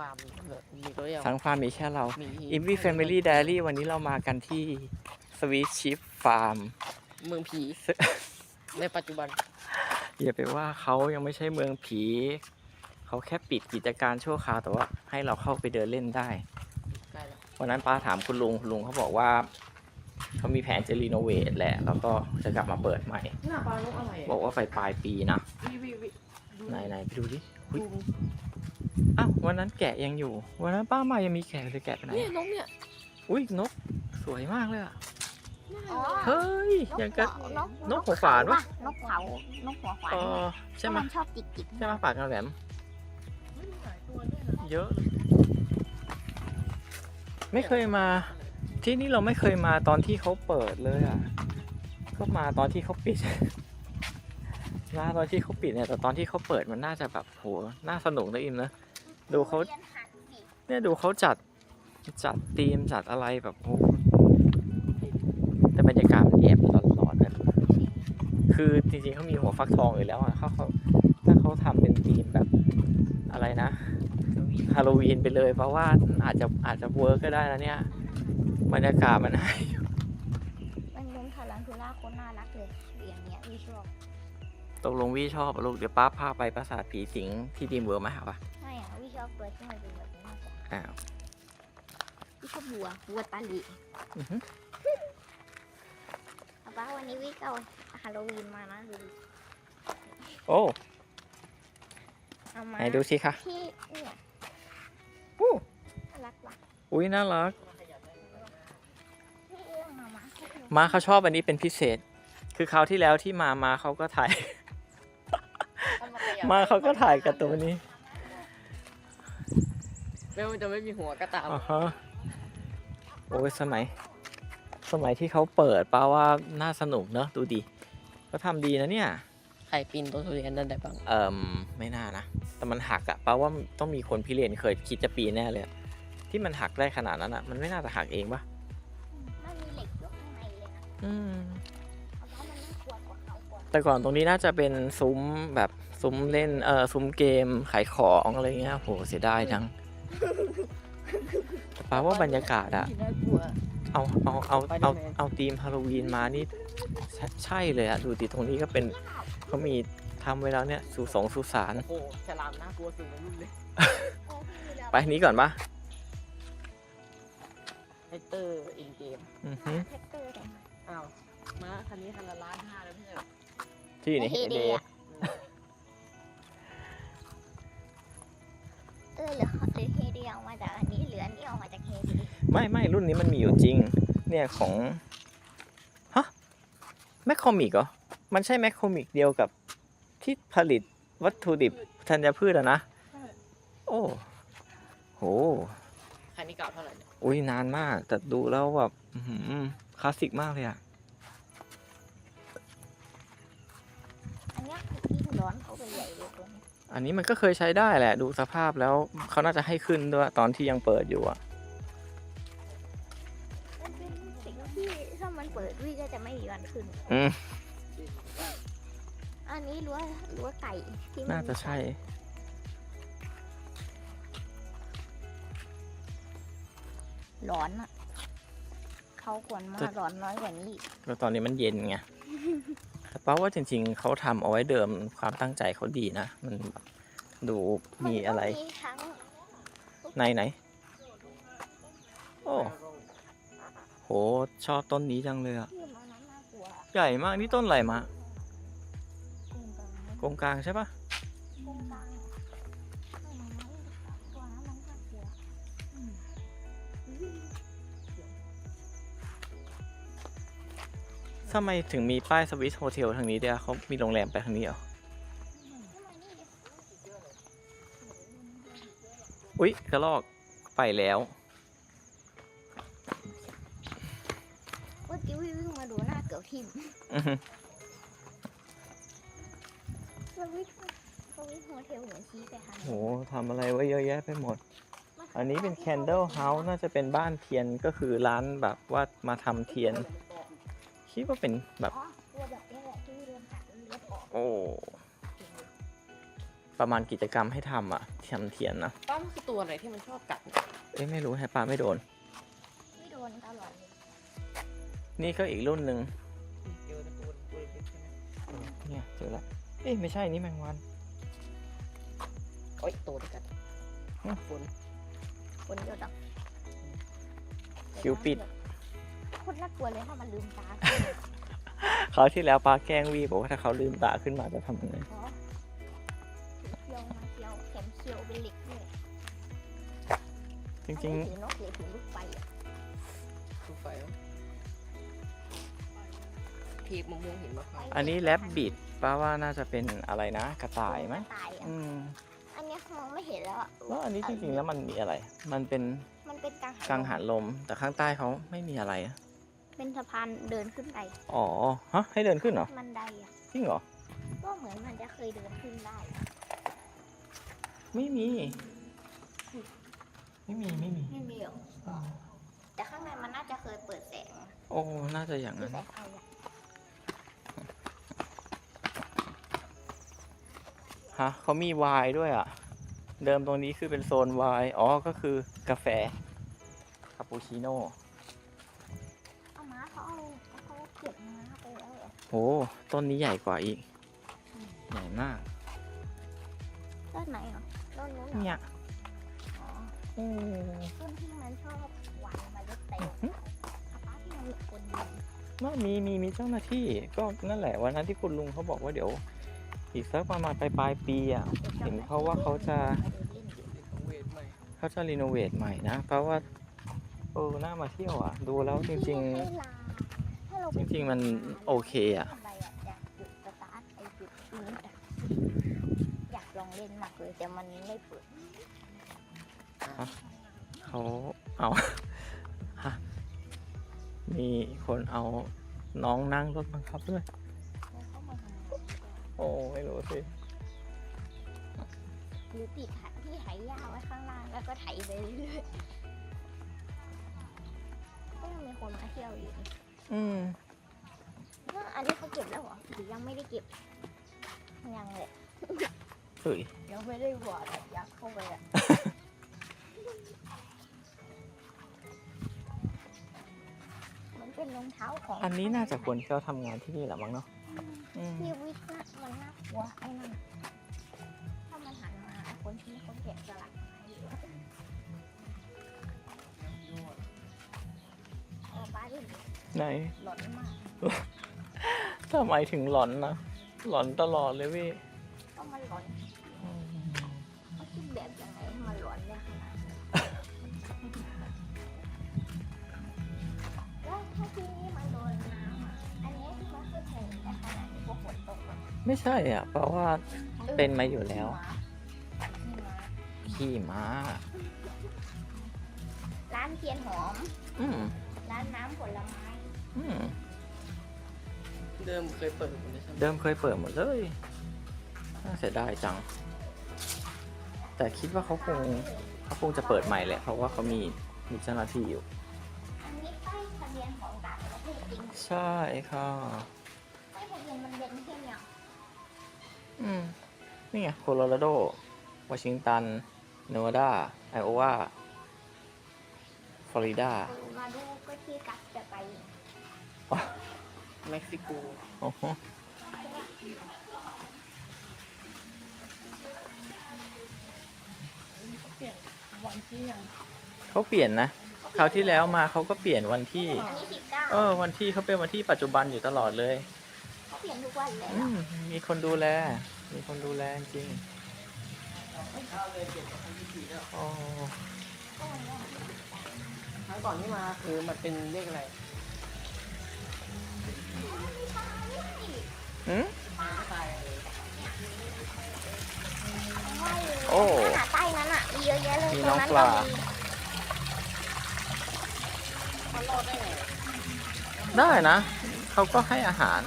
ฟาร์มมีตัวเดียวทั้งฟาร์มมีแค่เรา มีอิ v วี่แฟมิลี่ไดอารี่วันนี้เรามากันที่สวีทชิฟฟาร์มเมืองผี ในปัจจุบัน อย่าไปว่าเขายังไม่ใช่เมืองผี เขาแค่ปิดกิจการชั่วคราวแต่ว่าให้เราเข้าไปเดินเล่นได้ใกล้แล้ววันนั้นป้าถามคุณลุงคุณลุงเขาบอกว่า เขามีแผนจะรีโนเวทแหละ แล้วก็จะกลับมาเปิดใหม่ หน้าปลาลูกอะไรบอกว่าไปปลายปีนะ วิวิวิดูไหนไหนไปดูดิ อุ๊ยดูอ้าววันนั้นแกะยังอยู่ วันนั้นป้ามายังมีแกะเลยแกะไปไหนเนี่ยนกเนี่ยอุ้ยนกสวยมากเลยอะอ๋อเฮ้ยยังกะนกนกหัวฝานปะนกเขานกหัวฝานเออใช่ไหมนชอบจิกจิกใช่ไหมปากกระแหลมไม่มีหลายตัวด้วยนะเยอะ ไม่เคยมา ที่นี่เราไม่เคยมาตอนที่เขาเปิดเลยอะก็มาตอนที่เขาปิด มาตอนที่เขาปิดเนี่ยแต่ตอนที่เขาเปิดมันน่าจะแบบโหน่าสนุกนะอิมนะดูเขารียนหักสิเนี่ยดูเขาจัดจัดธีมจัดอะไรแบบโหแต่บรรยากาศมันแอบร้อนๆนะคือจริงๆเขามีหัวฟักทองอยู่แล้วอะเขาเขาถ้าเขาทำเป็นธีมแบบอะไรนะฮาโลวีนไปเลยเพราะว่าอาจจะอาจจะเวิร์กก็ได้นะเนี่ยบรรยากาศมันให้อยู่มันมุมทารันทูล่าโคนน่ารักเลยอย่างเงี้ยวิชอบ ตกลงวี่ชอบอะลูกเดี๋ยวป้าพาไปปราสาทผีสิงที่ดีมเวิร์มาหาปะไม่อะวิชอบตัวที่มันเป็นแบบนี้มากกว่าอ้าววิชอบวัววัวตาลีอือฮึเอาป้าวันนี้วิก็เอาฮาโลวีนมานะดูดิโอ้เอามาไหนดูสิคะที่เนี่ยอู้น่ารักว่ะอุ้ยน่ารักนี่เรื่องมามามาเขาชอบอันนี้เป็นพิเศษ คือคราวที่แล้วที่มามาเขาก็ถ่าย มาเขาก็ถ่ายการ์ตูนนี้แม้มันจะไม่มีหัวก็ตามอ่าฮะโอ้ยสมัย สมัยที่เขาเปิดป้าว่าน่าสนุกเนอะดูดิเขาทำดีนะเนี่ย ใครปีนต้นทุเรียนนั่นได้บ้างเอ่มไม่น่านะ แต่มันหักอะแปลว่าต้องมีคนพิเรนเคยคิดจะปีนแน่เลยอะที่มันหักได้ขนาดนั้นอะมันไม่น่าจะหักเองปะมันมีเหล็กอยู่ข้างในเลยนะอืมเอาป้ามันน่ากลัวกว่าเขากว่าแต่ก่อนตรงนี้น่าจะเป็นซุ้มแบบ ซุ้มเล่นเอ่อซุ้มเกมขายของอะไรเงี้ยโหเสียดายจังแต่แปลว่าบรรยากาศอะที่น่ากลัว เอาเอาเอาเอา Spider-Man เอาธีมฮาโลวีนมานี่ใช่ใช่เลยอะดูดิตรงนี้ก็เป็นเขามีทำไว้แล้วเนี่ยสุสงสุสานโอ้โหฉลามน่ากลัวสุดในรุ่นเลยโอ้พี่เราไปนี้ก่อนปะไฮเตอร์อินเกมอือฮึแท็กเตอร์เลยอ้าวมาคันนี้คันละล้านห้าแล้วพี่เหรอที่อยู่ในเฮเฮเดีเด เออหรือหรือเฮเดียออกมาจากอันนี้หรืออันนี้ออกมาจากเฮเดียไม่ไม่รุ่นนี้มันมีอยู่จริง เนี่ยของฮะแมคคอมิกเหรอ มันใช่แมคคอมิกเดียวกับที่ผลิตวัตถุดิบธัญพืชอะนะ โอ้โหคันนี้เก่าเท่าไหร่เนี่ยอุ้ยนานมาก แต่ดูแล้วแบบอื้อหือคลาสสิกมากเลยอะอันเนี้ยยิ่งร้อนเขาไปใหญ่เลยตรงนี้ อันนี้มันก็เคยใช้ได้แหละ ดูสภาพแล้วเขาน่าจะให้ขึ้นด้วยตอนที่ยังเปิดอยู่อะมันเป็นสิ่งที่ถ้ามันเปิดวิ่งก็จะไม่มีวันขึ้น อืมอันนี้รั้วรั้วไก่ที่มัน่าจะใช่ ร้อนอะ เขาควรมาจะร้อนน้อยกว่านี้อีกแล้วตอนนี้มันเย็นไง แต่ป้าว่าจริง ๆเขาทำเอาไว้เดิมความตั้งใจเขาดีนะ มันแบบดูมีอะไรนก็มีทั้งในไหน โอ้โหชอบต้นนี้จังเลยอะที่มันนั้นน่ากลัวใหญ่มากนี่ต้นอะไรมากงกลางกงกลางใช่ปะ กงกลาง ทำไมถึงมีป้ายสวิสโฮเทลทางนี้ด้วยอะเขามีโรงแรมไปทางนี้เหรอ อุ๊ยกระลอกไปแล้ว เมื่อกี้วิ่งมาดูหน้าเกือบทิ่มอือฮึสวิตช์สวิตช์โฮเทลเหมือนชี้ไปทางโหทำอะไรไว้เยอะแยะไปหมด อันนี้เป็น Candle House น่าจะเป็นบ้านเทียนก็คือร้านแบบว่ามาทำเทียน คิดว่าเป็นแบบอ๋อตัวแบบนี้แหละที่เดินผ่านเลือดออกโอ้ ประมาณกิจกรรมให้ทำอะทำเทียนนะป้ามันคือตัวอะไรที่มันชอบกัดเนี่ยเอ้ยไม่รู้ให้ปลาไม่โดน ไม่โดนตลอดเลยนี่ก็อีกรุ่นหนึ่งเจอแต่ตัวตัวเล็กๆใช่ไหมเนี่ยเจอละเอ้ยไม่ใช่นี่แมงวัน โอ๊ยตัวจะกัดอืมฝนคนเดียวดักคิวปิดโคตรน่ากลัวเลยถ้ามันลืมตาคราวที่แล้วปลาแกล้งวีบอกว่าถ้าเขาลืมตาขึ้นมาจะทำยังไงเพราะเคียวมาเคียวเข็มเคียวเป็นเหล็กด้วยจริงอันนี้ถือนกหรือถือลูกไฟอะดูไฟวะพีกมะม่วงหินมะพร้าวๆอันนี้แรบบิดป้าว่าน่าจะเป็นอะไรนะกระต่ายไหมกระต่ายอะอืมอันเนี้ยมองไม่เห็นแล้วอะแล้วอันนี้จริงๆแล้วมันมีอะไร มันเป็นมันเป็นกังหันกังหันลมแต่ข้างใต้เขาไม่มีอะไรอะ เป็นสะพานเดินขึ้นไป อ๋อ ฮะ ให้เดินขึ้นเหรอ มันไดอะจริงเหรอ ก็เหมือนมันจะเคยเดินขึ้นได้ ไม่มี ไม่มีไม่มี ไม่มีหรอแต่ข้างในมันน่าจะเคยเปิดแสงโอ้ น่าจะอย่างคือนั้นสายไฟอะฮะเขามีไวน์ด้วยอะ เดิมตรงนี้คือเป็นโซนไวน์อ๋อ ก็คือกาแฟ คาปูชิโน่ หรอโหต้นนี้ใหญ่กว่าอีก ใหญ่มาก ต้นไหนเหรอต้นนู้นเหรอเนี่ยอ๋อโอ้ต้นที่มันชอบวางเมาเล็ดเต็มอาป้าที่มันมีคนเดียวไม่มีมีมีเจ้าหน้าที่ ก็นั่นแหละวันนั้นที่คุณลุงเขาบอกว่าเดี๋ยว อีกสักประมาณปลายปลายๆปีอะ เห็นเขาว่าเขาจะมาเดินเล่นอยู่เด็กของเวทใหม่เขาจะรีโนเวทใหม่นะ เพราะว่าเออน่ามาเที่ยวอะ ดูแล้วจริงให้ลาถ้าเราๆ จริงๆมันโอเคอะไปอะอยากจุดสตาร์ทไอ้จุดนี้อะ อยากลองเล่นมากเลยแต่มันไม่เปิดเขาเอาฮะมีคนเอาน้องนั่งรถบังคับด้วยแล้วเข้ามาทำงานโอ้ไม่รู้สิ หรือติดหาที่ไถหญ้าไว้ข้างล่างแล้วก็ไถไปเรื่อยๆก็ยังมีคนมาเที่ยวอยู่นี่ อืมว่าอันนี้เขาเก็บแล้วเหรอหรือยังไม่ได้เก็บ ยังเลย เฮ้ยยังไม่ได้หวานยักเข้าไปอะมันเป็นรองเท้าของอันนี้น่าจะควรที่เขาทำงานที่นี่แหละมั้งเนาะอืม พี่วิทย์น่ะมันน่ากลัวไอ้นั่นถ้ามันหันมาไอ้คนที่เขาแกะสลักไม้อยู่เออ ป้าดิไหน หลอนมากทำไมถึงหลอนนะ หลอนตลอดเลยพี่ก็มันหลอนเขาคิดแบบยังไงให้มันหลอนได้ขนาดนั้นแล้วถ้าทีนี้มันโดนน้ำอะอันนี้ที่มันขึ้นแทนแต่ขนาดนี้พวกฝนตกอะไม่ใช่อะ เพราะว่าเป็นมาอยู่แล้ว ขี้ม้าขี่ม้าร้านเทียนหอม อืม ร้านน้ำผลไม้อืมเดิมเคยเปิดหมดเลยใช่ไหมเดิมเคยเปิดหมดเลยน่าเสียดายจัง แต่คิดว่าเขาคงเขาคงจะเปิดใหม่แหละ เพราะว่าเขามีมีเจ้าหน้าที่อยู่ อันนี้ป้ายทะเบียนของต่างประเทศจริงใช่ค่ะป้ายทะเบียนมันเป็นแค่เนี่ยอืมนี่ไงโคโลราโดวอชิงตันเนวาดาไอโอวาฟ ลอริดา มาดูก็ที่กัดจะไปเม็กซิโกโอ้โหวันที่ยังเขาเปลี่ยนนะคราวที่แล้วมาเขาก็เปลี่ยนวันที่อันนี้สิบเก้าเออ วันที่เขาเป็นวันที่ปัจจุบันอยู่ตลอดเลย เขาเปลี่ยนทุกวันเลยอืมมีคนดูแล มีคนดูแลจริงอ๋อค รั้งก่อนที่มาคือมันเป็นเลขอะไรหืมไม่ตายเลยโอ้หาใต้นั้นอะมีเยอะแยะเลยมีตรน้องงนั้นปก็ลามีมันรอดได้ไงได้นะ เขาก็ให้อาหาร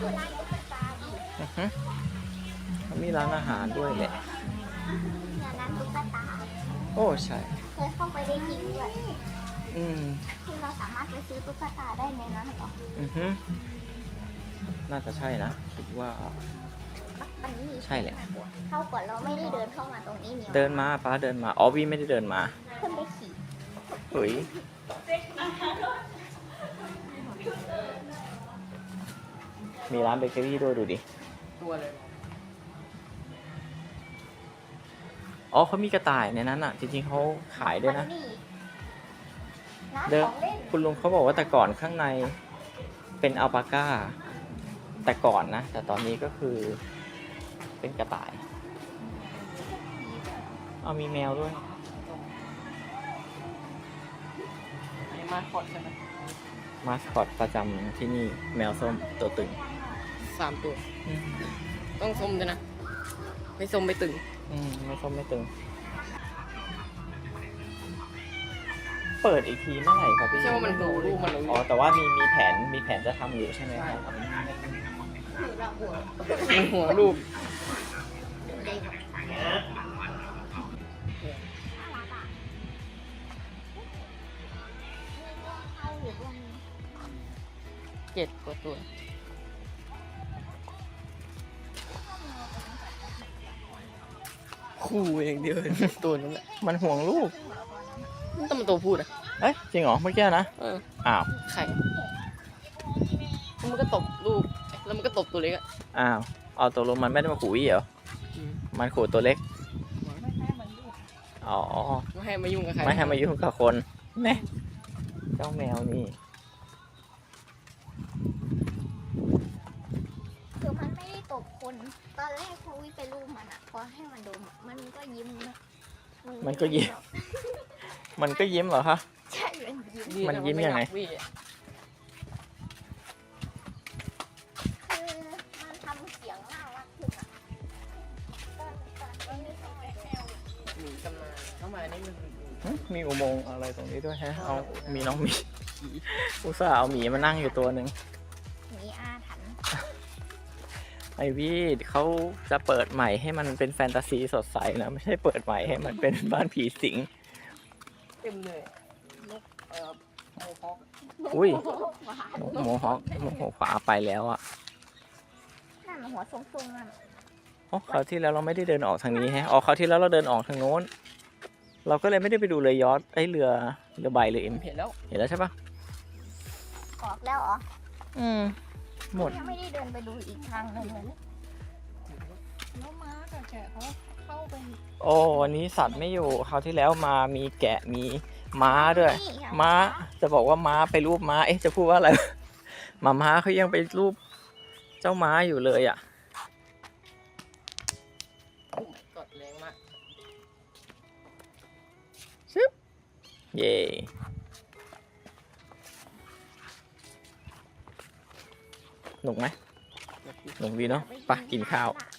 เลยแต่บ้านที่ร้านก็เป็นปลาเขามีร้านอาหารด้วยแหละงานนั้นตุ๊กตา โอ้ ใช่ เคยเข้าไปได้จริงด้วยอืมคือเราสามารถไปซื้อตุ๊กตาได้ในนั้นเหรออือฮึน่าจะใช่นะ คิดว่าอันนี้มีใช่แหละ เข้าก่อนเราไม่ได้เดินเข้ามาตรงนี้เนี่ยเดินมาป้าเดินมา อ๋อวีไม่ได้เดินมาเพิ่งไปขี่เฮ้ย มีร้านเบเกอรี่ด้วยดูดิ ตัวเลยอ๋อเขามีกระต่ายในนั้นอะ จริงๆเขาขายด้วยนะมัร้านเดินของเล่นคุณลุงเขาบอกว่าแต่ก่อนข้างในเป็นอัลปาก้า แต่ก่อนนะ แต่ตอนนี้ก็คือเป็นกระต่าย เอามีแมวด้วยอันนี้มาคอดใช่ไหมมาสคอตประจำที่นี่แมวส้มตัวตึง สามตัวต้องส้มด้วยนะ ไม่ส้มไม่ตึง อืมไม่ส้มไม่ตึง เปิดอีกทีเมื่อไหร่ครับไม่พี่ใช่ว่ามันดูรูปมันรู้อ๋อแต่ว่ามีมีแผนมีแผนจะทำอยู่ใช่ไหมครับมีหัวรูปเด็กน่ารักอะมีแม่เข้าอยู่ด้วยเจ็ดกว่าตัว คู่อย่างเดียวเลยตัวนั้นแหละมันห่วงลูกต้องมันตัวพูดอะเอ้ยจริงเหรอเมื่อกี้นะเอออ้าวไข่แล้วมันก็ตบลูก แล้วมันก็ตบตัวเล็กอะอ้าวเอาตัวลงมันไม่ได้มาขู่วี่เหรอมันขู่ตัวเล็กอ๋อไม่ให้มายุ่งกับใครไม่ให้มายุ่งกับคนแน่เจ้าแมวนี่ คือมันไม่ได้ ตบคนตอนแรกพอวิไปรูปมันอะพอให้มันดมอะมันก็ยิ้มนะมันก็ยิ้ม มันก็ยิ้มเหรอคะ ใช่มันยิ้ม ดีะมันยิ้มยังไงรักวี่อะคือมันทำเสียงน่ารักขึ้นอะตอนตอนตอนนี้ต้องไปแซวหมีกำนันเข้ามานี่มันหึมีอุโมงค์อะไรตรงนี้ด้วยฮะ เอามีน้องหมี อุตส่าห์เอาหมีมานั่งอยู่ตัวหนึ่งมีอาถรรพ์ ไอวี่เขาจะเปิดใหม่ให้มันเป็นแฟนตาซีสดใสนะ ไม่ใช่เปิดใหม่ให้มันเป็นบ้านผีสิง เต็มเลยนกเอ่อโมฮอคอุ้ยหวานโมฮอคโมโหขวาไปแล้วอะนั่นหัวทรงๆนั่นอ๋อคราวที่แล้วเราไม่ได้เดินออกทางนี้แฮะอ๋อคราวที่แล้วเราเดินออกทางโน้น เราก็เลยไม่ได้ไปดูเรือยอทไอยเรือเรือใบเรือเอ็มเห็นแล้ว เห็นแล้วใช่ปะออกแล้วเหรออืม หมด ยังไม่ได้เดินไปดูอีกทางหนึงเลยแล้วม้ากับแกะเขาเข้าไปโอ้วันนี้สัตว์ไม่อยู่คราวที่แล้วมามีแกะมีม้าด้วย นี่ไงม้าจะบอกว่าม้าไปรูปม้า เอ๊ะจะพูดว่าอะไร หมาม้าเขายังไปรูปเจ้าม้าอยู่เลยอะโอ้ยกดแรงมากเย่ นุกไหมหนุกดีเนาะไปกินข้าวละ